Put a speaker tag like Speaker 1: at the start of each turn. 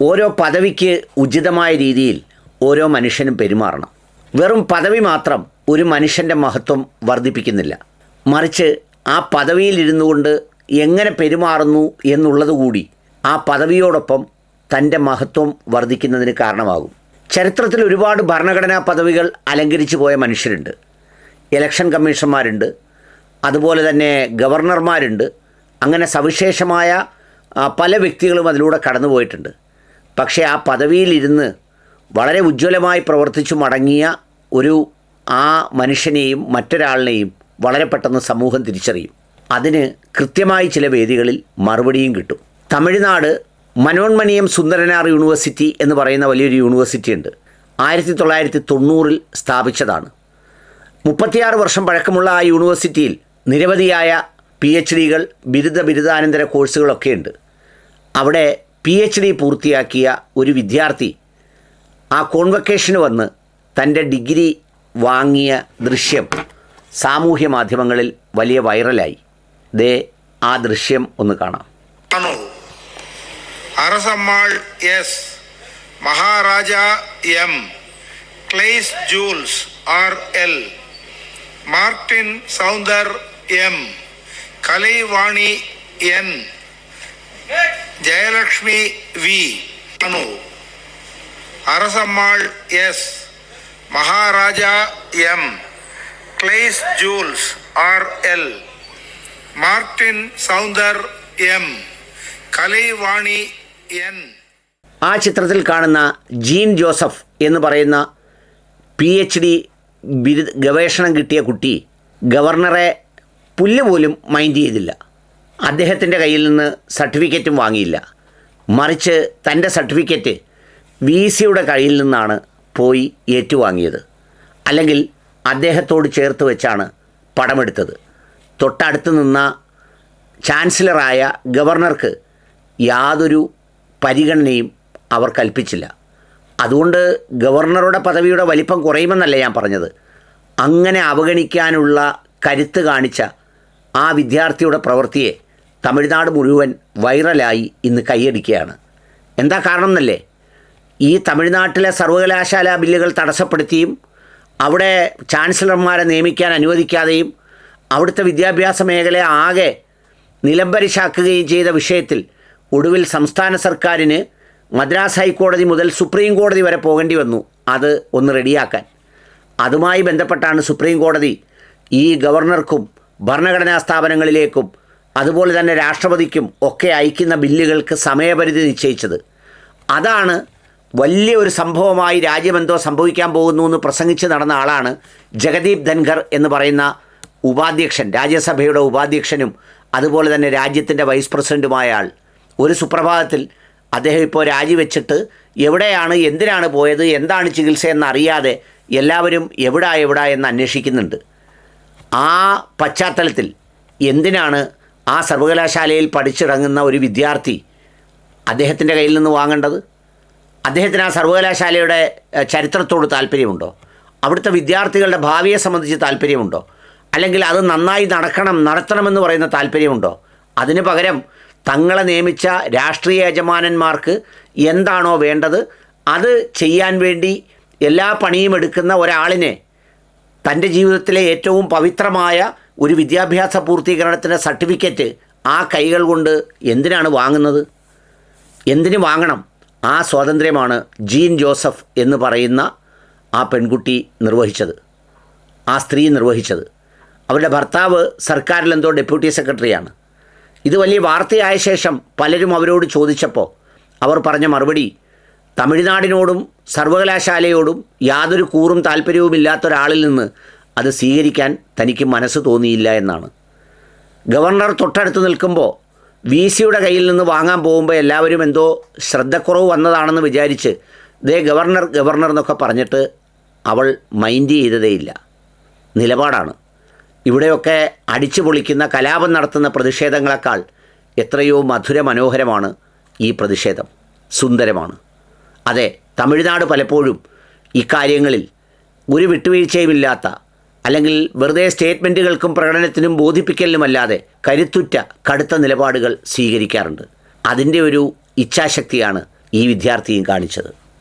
Speaker 1: ഓരോ പദവിക്ക് ഉചിതമായ രീതിയിൽ ഓരോ മനുഷ്യനും പെരുമാറണം. വെറും പദവി മാത്രം ഒരു മനുഷ്യന്റെ മഹത്വം വർദ്ധിപ്പിക്കുന്നില്ല. മറിച്ച് ആ പദവിയിലിരുന്നു കൊണ്ട് എങ്ങനെ പെരുമാറുന്നു എന്നുള്ളത് കൂടി ആ പദവിയോടൊപ്പം തന്റെ മഹത്വം വർദ്ധിക്കുന്നതിന് കാരണമാകും. ചരിത്രത്തിൽ ഒരുപാട് ഭരണഘടനാ പദവികൾ അലങ്കരിച്ചു പോയ മനുഷ്യരുണ്ട്. ഇലക്ഷൻ കമ്മീഷണർമാരുണ്ട് അതുപോലെ തന്നെ ഗവർണർമാരുണ്ട്. അങ്ങനെ സവിശേഷമായ പല വ്യക്തികളും അതിലൂടെ കടന്നുപോയിട്ടുണ്ട്. പക്ഷേ ആ പദവിയിലിരുന്ന് വളരെ ഉജ്ജ്വലമായി പ്രവർത്തിച്ചു മടങ്ങിയ ഒരു ആ മനുഷ്യനെയും മറ്റൊരാളിനെയും വളരെ പെട്ടെന്ന് സമൂഹം തിരിച്ചറിയും. അതിന് കൃത്യമായി ചില വേദികളിൽ മറുപടിയും കിട്ടും. തമിഴ്നാട് മനോന്മണിയം സുന്ദരനാർ യൂണിവേഴ്സിറ്റി എന്ന് പറയുന്ന വലിയൊരു യൂണിവേഴ്സിറ്റി ഉണ്ട്. ആയിരത്തി തൊള്ളായിരത്തി തൊണ്ണൂറിൽ സ്ഥാപിച്ചതാണ്. മുപ്പത്തിയാറ് വർഷം പഴക്കമുള്ള ആ യൂണിവേഴ്സിറ്റിയിൽ നിരവധിയായ പി എച്ച് ഡികൾ ബിരുദ ബിരുദാനന്തര കോഴ്സുകളൊക്കെയുണ്ട് അവിടെ പി എച്ച് ഡി പൂർത്തിയാക്കിയ ഒരു വിദ്യാർത്ഥി ആ കോൺവക്കേഷന് വന്ന് തൻ്റെ ഡിഗ്രി വാങ്ങിയ ദൃശ്യം സാമൂഹ്യ മാധ്യമങ്ങളിൽ വലിയ വൈറലായി ദേ ആ ദൃശ്യം ഒന്ന് കാണാം
Speaker 2: அனு அரசம்மாள் S Maharaja M கிளைஸ் Jules R L Martin Soundar M Kalaivani N Jayalakshmi V. Anu Arasammal S. Maharaja M. Clays Jules R. L. Martin Saundar M. Kalaivani N.
Speaker 1: ആ ചിത്രത്തിൽ കാണുന്ന ജീൻ ജോസഫ് എന്ന് പറയുന്ന പി എച്ച് ഡി ബിരുദ ഗവേഷണം കിട്ടിയ കുട്ടി ഗവർണറെ പുല്ല് പോലും മൈൻഡ് ചെയ്തില്ല. അദ്ദേഹത്തിന്റെ കയ്യിൽ നിന്ന് സർട്ടിഫിക്കറ്റും വാങ്ങിയില്ല. മറിച്ച് തന്റെ സർട്ടിഫിക്കറ്റ് വി സിയുടെ കയ്യിൽ നിന്നാണ് പോയി ഏറ്റുവാങ്ങിയത്. അല്ലെങ്കിൽ അദ്ദേഹത്തോട് ചേർത്ത് വെച്ചാണ് പടമെടുത്തത്. തൊട്ടടുത്ത് നിന്ന ചാൻസലറായ ഗവർണർക്ക് യാതൊരു പരിഗണനയും അവർ കൽപ്പിച്ചില്ല. അതുകൊണ്ട് ഗവർണറുടെ പദവിയുടെ വലിപ്പം കുറയുമെന്നല്ല ഞാൻ പറഞ്ഞത്. അങ്ങനെ അവഗണിക്കാനുള്ള കരുത്ത് കാണിച്ച ആ വിദ്യാർത്ഥിയുടെ പ്രവൃത്തിയെ തമിഴ്നാട് മുഴുവൻ വൈറലായി ഇന്ന് കൈയടിക്കുകയാണ്. എന്താ കാരണം എന്നല്ലേ? ഈ തമിഴ്നാട്ടിലെ സർവകലാശാല ബില്ലുകൾ തടസ്സപ്പെടുത്തിയും അവിടെ ചാൻസലർമാരെ നിയമിക്കാൻ അനുവദിക്കാതെയും അവിടുത്തെ വിദ്യാഭ്യാസ മേഖലയെ ആകെ നിലംബരിശാക്കുകയും ചെയ്ത വിഷയത്തിൽ ഒടുവിൽ സംസ്ഥാന സർക്കാരിന് മദ്രാസ് ഹൈക്കോടതി മുതൽ സുപ്രീം കോടതി വരെ പോകേണ്ടി വന്നു അത് ഒന്ന് റെഡിയാക്കാൻ. അതുമായി ബന്ധപ്പെട്ടാണ് സുപ്രീം കോടതി ഈ ഗവർണർക്കും ഭരണഘടനാ സ്ഥാപനങ്ങളിലേക്കും അതുപോലെ തന്നെ രാഷ്ട്രപതിക്കും ഒക്കെ അയക്കുന്ന ബില്ലുകൾക്ക് സമയപരിധി നിശ്ചയിച്ചത്. അതാണ് വലിയ ഒരു സംഭവമായി രാജ്യമെന്തോ സംഭവിക്കാൻ പോകുന്നു എന്ന് പ്രസംഗിച്ച് നടന്ന ആളാണ് ജഗദീപ് ധൻഖർ എന്ന് പറയുന്ന ഉപാധ്യക്ഷൻ രാജ്യസഭയുടെ ഉപാധ്യക്ഷനും അതുപോലെ തന്നെ രാജ്യത്തിന്റെ വൈസ് പ്രസിഡന്റുമായ ആൾ. ഒരു സുപ്രഭാതത്തിൽ അദ്ദേഹം ഇപ്പോൾ രാജിവെച്ചിട്ട് എവിടെയാണ് എന്തിനാണ് പോയത് എന്താണ് ചികിത്സയെന്ന് അറിയാതെ എല്ലാവരും എവിടാ എവിടാ എന്ന് അന്വേഷിക്കുന്നുണ്ട്. ആ പശ്ചാത്തലത്തിൽ എന്തിനാണ് ആ സർവകലാശാലയിൽ പഠിച്ചിറങ്ങുന്ന ഒരു വിദ്യാർത്ഥി അദ്ദേഹത്തിന്റെ കയ്യിൽ നിന്ന് വാങ്ങേണ്ടത്? അദ്ദേഹത്തിന് ആ സർവകലാശാലയുടെ ചരിത്രത്തോട് താല്പര്യമുണ്ടോ? അവിടുത്തെ വിദ്യാർത്ഥികളുടെ ഭാവിയെ സംബന്ധിച്ച് താല്പര്യമുണ്ടോ? അല്ലെങ്കിൽ അത് നന്നായി നടക്കണം നടത്തണമെന്ന് പറയുന്ന താല്പര്യമുണ്ടോ? അതിന് പകരം തങ്ങളെ നിയമിച്ച രാഷ്ട്രീയ യജമാനന്മാർക്ക് എന്താണോ വേണ്ടത് അത് ചെയ്യാൻ വേണ്ടി എല്ലാ പണിയും എടുക്കുന്ന ഒരാളിനെ തന്റെ ജീവിതത്തിലെ ഏറ്റവും പവിത്രമായ ഒരു വിദ്യാഭ്യാസ പൂർത്തീകരണത്തിന്റെ സർട്ടിഫിക്കറ്റ് ആ കൈകൾ കൊണ്ട് എന്തിനാണ് വാങ്ങുന്നത്? എന്തിന് വാങ്ങണം? ആ സ്വാതന്ത്ര്യമാണ് ജീൻ ജോസഫ് എന്ന് പറയുന്ന ആ പെൺകുട്ടി നിർവഹിച്ചത്. ആ സ്ത്രീ നിർവഹിച്ചത്. അവരുടെ ഭർത്താവ് സർക്കാരിലെന്തോ ഡെപ്യൂട്ടി സെക്രട്ടറിയാണ്. ഇത് വലിയ വാർത്തയായ ശേഷം പലരും അവരോട് ചോദിച്ചപ്പോൾ അവർ പറഞ്ഞ മറുപടി തമിഴ്നാടിനോടും സർവകലാശാലയോടും യാതൊരു കൂറും താല്പര്യവുമില്ലാത്ത ഒരാളിൽ നിന്ന് അത് സ്വീകരിക്കാൻ തനിക്ക് മനസ്സ് തോന്നിയില്ല എന്നാണ്. ഗവർണർ തൊട്ടടുത്ത് നിൽക്കുമ്പോൾ വി സിയുടെ കയ്യിൽ നിന്ന് വാങ്ങാൻ പോകുമ്പോൾ എല്ലാവരും എന്തോ ശ്രദ്ധക്കുറവ് വന്നതാണെന്ന് വിചാരിച്ച് ദേ ഗവർണർ ഗവർണർ എന്നൊക്കെ പറഞ്ഞിട്ട് അവൾ മൈൻഡ് ചെയ്തതേയില്ല നിലപാടാണ്. ഇവിടെയൊക്കെ അടിച്ചു പൊളിക്കുന്ന കലാപം നടത്തുന്ന പ്രതിഷേധങ്ങളെക്കാൾ എത്രയോ മധുര മനോഹരമാണ് ഈ പ്രതിഷേധം. സുന്ദരമാണ്. അതെ തമിഴ്നാട് പലപ്പോഴും ഇക്കാര്യങ്ങളിൽ ഒരു വിട്ടുവീഴ്ചയുമില്ലാത്ത അല്ലെങ്കിൽ വെറുതെ സ്റ്റേറ്റ്മെന്റുകൾക്കും പ്രകടനത്തിനും ബോധിപ്പിക്കലിനുമല്ലാതെ കരുത്തുറ്റ കടുത്ത നിലപാടുകൾ സ്വീകരിക്കാറുണ്ട്. അതിന്റെ ഒരു ഇച്ഛാശക്തിയാണ് ഈ വിദ്യാർത്ഥിയും കാണിച്ചത്.